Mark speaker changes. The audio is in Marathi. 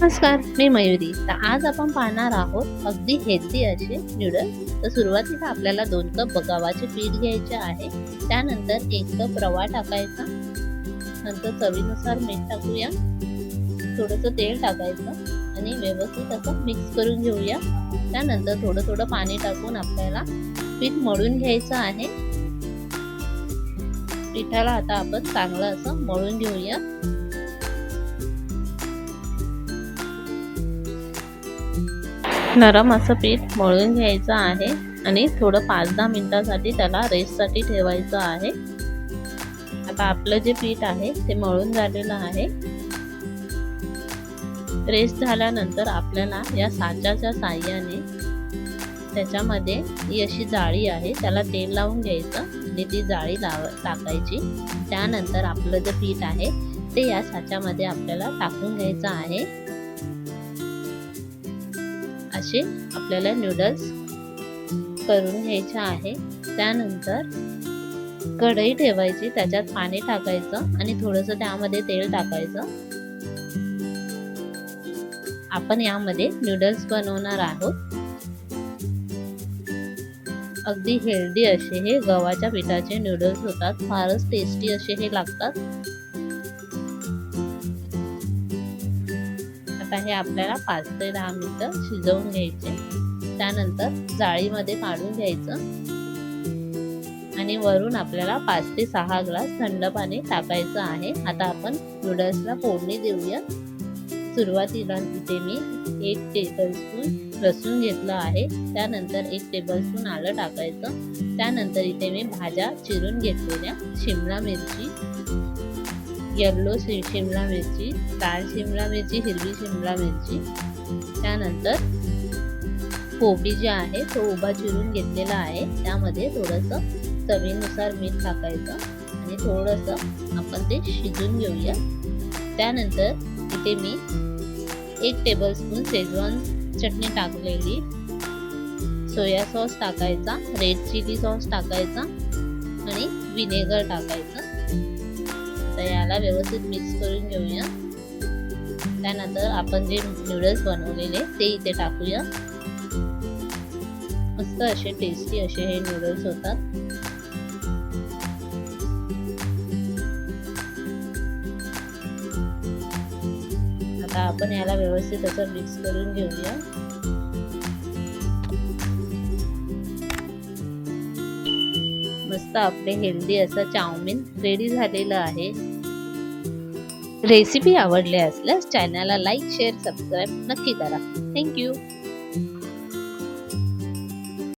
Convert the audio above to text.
Speaker 1: नमस्कार मी मयुरी. तर आज आपण पाहणार आहोत अगदी हेल्दी असे नूडल्स तर सुरुवातीला आपल्याला दोन कप गव्हाचे पीठ घ्यायचे आहे. त्यानंतर एक कप रवा टाकायचा. नंतर चवीनुसार मीठ टाकूया. थोडंसं तेल टाकायचं आणि व्यवस्थित असं मिक्स करून घेऊया. त्यानंतर थोडं थोडं पाणी टाकून आपल्याला पीठ मळून घ्यायचं आहे. पिठाला आता आपण चांगलं असं मळून घेऊया. नरम असं पीठ मळून घ्यायचं आहे आणि थोडं पाच दहा मिनटासाठी त्याला रेस्टसाठी ठेवायचं आहे. आता आपलं जे पीठ आहे ते मळून झालेलं आहे. रेस्ट झाल्यानंतर आपल्याला या साच्याच्या साह्याने त्याच्यामध्ये ही अशी जाळी आहे त्याला तेल लावून घ्यायचं आणि ती जाळी लाव टाकायची. त्यानंतर आपलं जे पीठ आहे ते या साच्यामध्ये आपल्याला टाकून घ्यायचं आहे. असे आपल्याला नूडल्स करून घ्यायचे आहे. त्यानंतर कढई ठेवायची त्याच्यात पाणी टाकायचं आणि थोडंसं त्यामध्ये तेल टाकायचं. आपण यामध्ये नूडल्स बनवणार आहोत. अगदी हेल्दी असे हे गव्हाच्या पिठाचे नूडल्स होतात. फारच टेस्टी असे हे लागतात. आता हे आपल्याला पाच ते दहा मिनिटं शिजवून घ्यायचे. त्यानंतर जाळीमध्ये काढून घ्यायचं. आणि वरून आपल्याला पाच ते सहा ग्लास थंड पाणी टाकायचं आहे. आता आपण नूडल्सला फोडणी देऊया. सुरुवातीला इथे मी एक टेबलस्पून लसूण घेतलं आहे. त्यानंतर एक टेबलस्पून आलं टाकायचं. त्यानंतर इथे मी भाज्या चिरून घेतलेल्या. शिमला मिरची येल्लो शि शिमला मिरची लाल शिमला मिरची हिरवी शिमला मिरची. त्यानंतर कोबी जे आहे तो उभा चिरून घेतलेला आहे. त्यामध्ये थोडंसं चवीनुसार मीठ टाकायचं आणि थोडंसं आपण ते शिजून घेऊया. त्यानंतर इथे मी एक टेबलस्पून शेजवान चटणी टाकलेली. सोया सॉस टाकायचा रेड चिली सॉस टाकायचा आणि विनेगर टाकायचा. तर याला व्यवस्थित मिक्स करून घेऊया. त्यानंतर आपण जे नूडल्स बनवलेले ते इथे टाकूया. मस्त असे टेस्टी असे हे नूडल्स होतात. आता आपण याला व्यवस्थित असं मिक्स करून घेऊया. मस्त आपले हेल्दी असं चाउमिन रेडी झालेलं आहे. रेसिपी आवडली असल्यास चॅनलला लाईक शेअर सबस्क्राईब नक्की करा. थँक्यू